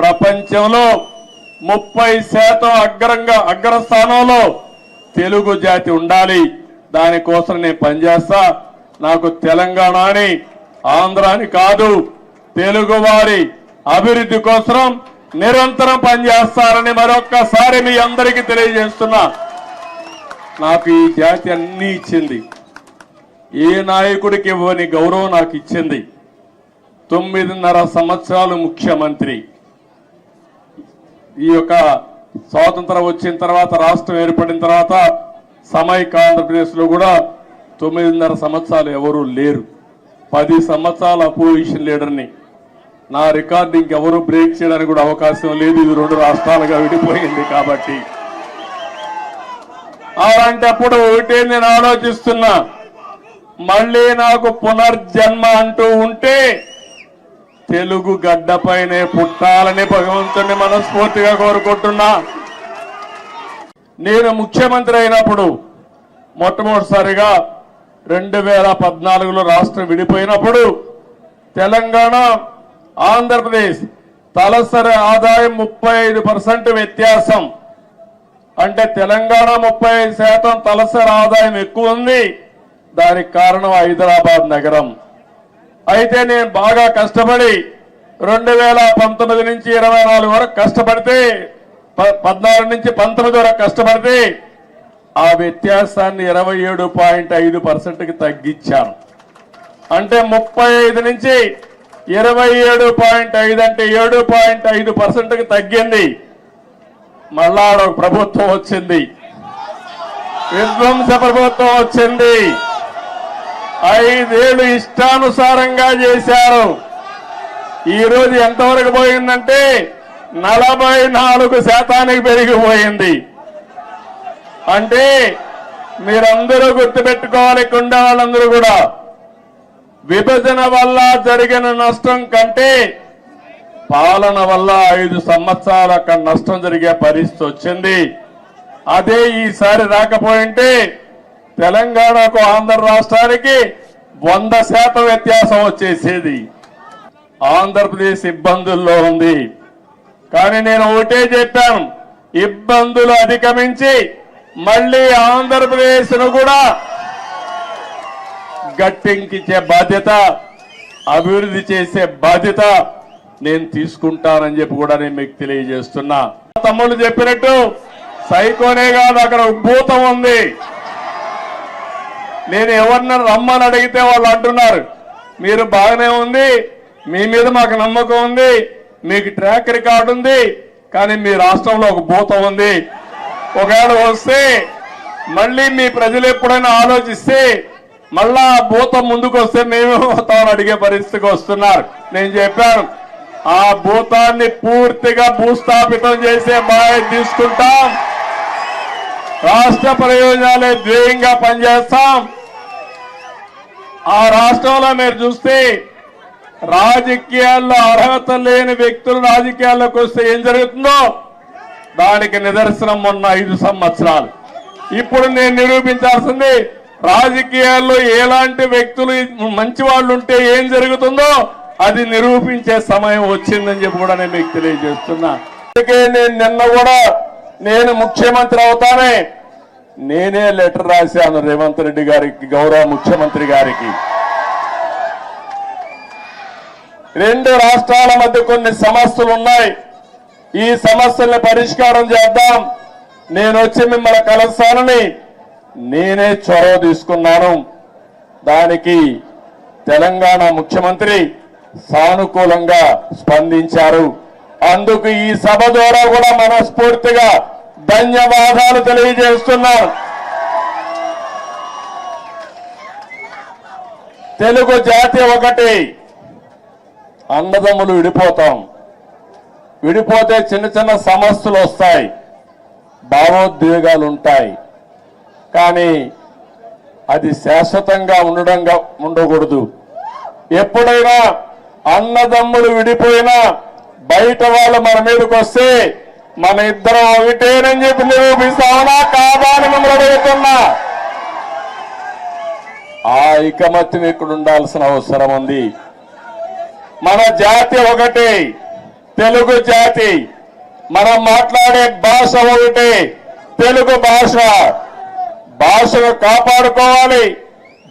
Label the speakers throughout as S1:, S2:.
S1: ప్రపంచంలో ముప్పై శాతం అగ్రంగా అగ్రస్థానంలో తెలుగు జాతి ఉండాలి. దానికోసం నేను పనిచేస్తా. నాకు తెలంగాణ అని ఆంధ్ర అని కాదు తెలుగు వారి అభివృద్ధి కోసం నిరంతరం పనిచేస్తారని మరొక్కసారి మీ అందరికీ తెలియజేస్తున్నా. నాకు ఈ జాతి అన్ని ఇచ్చింది. ఏ నాయకుడికి ఇవ్వని గౌరవం నాకు ఇచ్చింది. తొమ్మిదిన్నర సంవత్సరాలు ముఖ్యమంత్రి. ఈ యొక్క స్వాతంత్రం వచ్చిన తర్వాత రాష్ట్రం ఏర్పడిన తర్వాత సమైక్య ఆంధ్రప్రదేశ్లో కూడా తొమ్మిదిన్నర సంవత్సరాలు ఎవరూ లేరు. పది సంవత్సరాల అపోజిషన్ లీడర్ని. నా రికార్డు ఎవరు బ్రేక్ చేయడానికి కూడా అవకాశం లేదు. ఇది రెండు రాష్ట్రాలుగా విడిపోయింది కాబట్టి. అలాంటప్పుడు ఒకటే నేను ఆలోచిస్తున్నా. మళ్ళీ నాకు పునర్జన్మ అంటూ ఉంటే తెలుగు గడ్డపైనే పుట్టాలని భగవంతుని మనస్ఫూర్తిగా కోరుకుంటున్నా. నేను ముఖ్యమంత్రి అయినప్పుడు మొట్టమొదటిసారిగా రెండు వేల పద్నాలుగులో రాష్ట్రం విడిపోయినప్పుడు తెలంగాణ ఆంధ్రప్రదేశ్ తలసరి ఆదాయం ముప్పై ఐదు పర్సెంట్ వ్యత్యాసం. అంటే తెలంగాణ ముప్పై ఐదు శాతం తలసరి ఆదాయం ఎక్కువ ఉంది. దానికి కారణం హైదరాబాద్ నగరం. అయితే నేను బాగా కష్టపడి రెండు వేల పంతొమ్మిది నుంచి ఇరవై నాలుగు వరకు కష్టపడితే ప- పద్నాలుగు నుంచి పంతొమ్మిది వరకు కష్టపడితే ఆ వ్యత్యాసాన్ని ఇరవై ఏడు పాయింట్ ఐదు పర్సెంట్కి తగ్గించాను. అంటే ముప్పై ఐదు నుంచి ఇరవై ఏడు పాయింట్ ఐదు అంటే ఏడు పాయింట్ ఐదు పర్సెంట్కి తగ్గింది. మళ్ళా ఆడ ప్రభుత్వం వచ్చింది. విధ్వంస ప్రభుత్వం వచ్చింది. ఐదేళ్ళు ఇష్టానుసారంగా చేశారు. ఈరోజు ఎంతవరకు పోయిందంటే నలభై నాలుగు శాతానికి పెరిగిపోయింది. అంటే మీరందరూ గుర్తుపెట్టుకోవాలి కుండ వాళ్ళందరూ కూడా. విభజన వల్ల జరిగిన నష్టం కంటే పాలన వల్ల ఐదు సంవత్సరాలు అక్కడ నష్టం జరిగే పరిస్థితి వచ్చింది. అదే ఈసారి రాకపోయింటే తెలంగాణకు ఆంధ్ర రాష్ట్రానికి వంద శాతం వ్యత్యాసం వచ్చేసేది. ఆంధ్రప్రదేశ్ ఇబ్బందుల్లో ఉంది. కానీ నేను ఒకటే చెప్పాను ఇబ్బందులు అధిగమించి మళ్ళీ ఆంధ్రప్రదేశ్ను కూడా గట్టెంకిచ్చే బాధ్యత అభివృద్ధి చేసే బాధ్యత నేను తీసుకుంటానని చెప్పి కూడా నేను మీకు తెలియజేస్తున్నా. తమ్ముళ్ళు చెప్పినట్టు సైకోనే కాదు అక్కడ భూతం ఉంది. నేను ఎవరిని రమ్మని అడిగితే వాళ్ళు అంటున్నారు. మీరు బాగానే ఉంది మీ మీద మాకు నమ్మకం ఉంది మీకు ట్రాక్ రికార్డు ఉంది కానీ మీ రాష్ట్రంలో ఒక భూతం ఉంది. ఒకవేళ వస్తే మళ్ళీ మీ ప్రజలు ఎప్పుడైనా ఆలోచిస్తే మళ్ళా ఆ భూతం ముందుకు వస్తే మేము తాను అడిగే పరిస్థితికి వస్తున్నారు. నేను చెప్పాను ఆ భూతాన్ని పూర్తిగా భూస్థాపితం చేసే బాధ్యత తీసుకుంటాం. రాష్ట్ర ప్రయోజనాలే ధ్యేయంగా పనిచేస్తాం. ఆ రాష్ట్రంలో మీరు చూస్తే రాజకీయాల్లో అర్హత లేని వ్యక్తులు రాజకీయాల్లోకి వస్తే ఏం జరుగుతుందో? దానికి నిదర్శనం ఉన్న ఐదు సంవత్సరాలు. ఇప్పుడు నేను నిరూపించాల్సింది రాజకీయాల్లో ఎలాంటి వ్యక్తులు మంచి వాళ్ళు ఉంటే ఏం జరుగుతుందో అది నిరూపించే సమయం వచ్చిందని చెప్పి కూడా నేను మీకు తెలియజేస్తున్నా. అందుకే నేను నిన్న కూడా నేను ముఖ్యమంత్రి అవుతానే నేనే లెటర్ రాశాను రేవంత్ రెడ్డి గారికి గౌరవ ముఖ్యమంత్రి గారికి. రెండు రాష్ట్రాల మధ్య కొన్ని సమస్యలు ఉన్నాయి. ఈ సమస్యల్ని పరిష్కారం చేద్దాం. నేను వచ్చి మిమ్మల్ని కలుస్తానని నేనే చొరవ తీసుకున్నాను. దానికి తెలంగాణ ముఖ్యమంత్రి సానుకూలంగా స్పందించారు. అందుకు ఈ సభ ద్వారా కూడా మనస్ఫూర్తిగా ధన్యవాదాలు తెలియజేస్తున్నాను తెలుగు జాతి ఒకటి. అన్నదమ్ములు విడిపోతాం. విడిపోతే చిన్న చిన్న సమస్యలు వస్తాయి. భావోద్వేగాలు ఉంటాయి కానీ అది శాశ్వతంగా ఉండడంగా ఉండకూడదు. ఎప్పుడైనా అన్నదమ్ములు విడిపోయినా బయట వాళ్ళు మన మీదకి వస్తే మన ఇద్దరం ఒకటేనని చెప్పి నిరూపిస్తామనా కాదా అని మిమ్మల్ని అడుగుతున్నా. ఆ ఐకమత్యం ఇక్కడ ఉండాల్సిన అవసరం ఉంది. మన జాతి ఒకటి తెలుగు జాతి. మనం మాట్లాడే భాష ఒకటి తెలుగు భాష. భాషను కాపాడుకోవాలి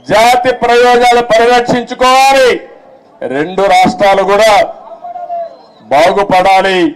S1: జాతి ప్రయోజనాలు పరిరక్షించుకోవాలి. రెండు రాష్ట్రాలు కూడా బాగుపడాలి.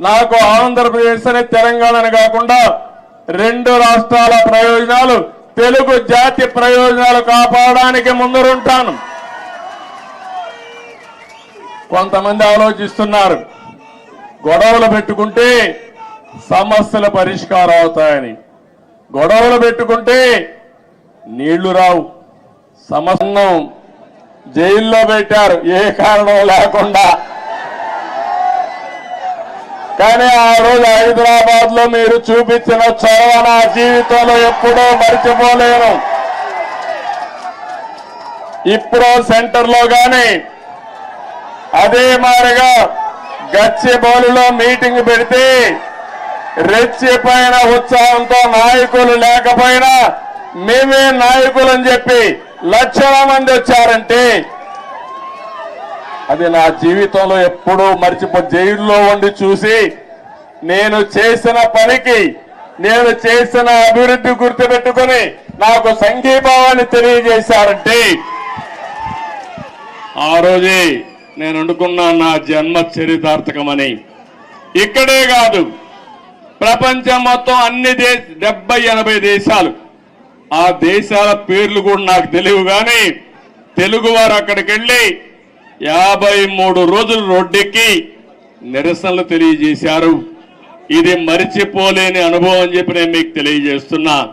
S1: నాకు ఆంధ్రప్రదేశ్ అనే తెలంగాణ కాకుండా రెండు రాష్ట్రాల ప్రయోజనాలు తెలుగు జాతి ప్రయోజనాలు కాపాడడానికి ముందరుంటాను. కొంతమంది ఆలోచిస్తున్నారు గొడవలు పెట్టుకుంటే సమస్యలు పరిష్కారం అవుతాయని. గొడవలు పెట్టుకుంటే నీళ్ళు రావు సమస్యను జైల్లో పెట్టారు. ఏ కారణం లేకుండా కానీ ఆ రోజు హైదరాబాద్లో మీరు చూపించిన చొరవ నా జీవితంలో ఎప్పుడూ మర్చిపోలేను. ఇప్పుడు సెంటర్లో గాని అదే మారిగా గచ్చిబౌలిలో మీటింగ్ పెడితే రెచ్చిపోయిన ఉత్సాహంతో నాయకులు లేకపోయినా మేమే నాయకులని చెప్పి లక్షల మంది వచ్చారంటే అది నా జీవితంలో ఎప్పుడూ మర్చిపో జైల్లో ఉండి చూసి నేను చేసిన పనికి నేను చేసిన అభివృద్ధి గుర్తుపెట్టుకుని నాకు సంఘీభావాన్ని తెలియజేశారంటే ఆ రోజే నేను అనుకున్నా నా జన్మ చరితార్థకమని. ఇక్కడే కాదు ప్రపంచం మొత్తం అన్ని దేశ డెబ్బై ఎనభై దేశాలు. ఆ దేశాల పేర్లు కూడా నాకు తెలియవు కానీ తెలుగు వారు అక్కడికి వెళ్ళి యాభై మూడు రోజులు రోడ్డెక్కి నిరసనలు తెలియజేశారు. ఇది మరిచిపోలేని అనుభవం అని చెప్పి నేను మీకు తెలియజేస్తున్నా.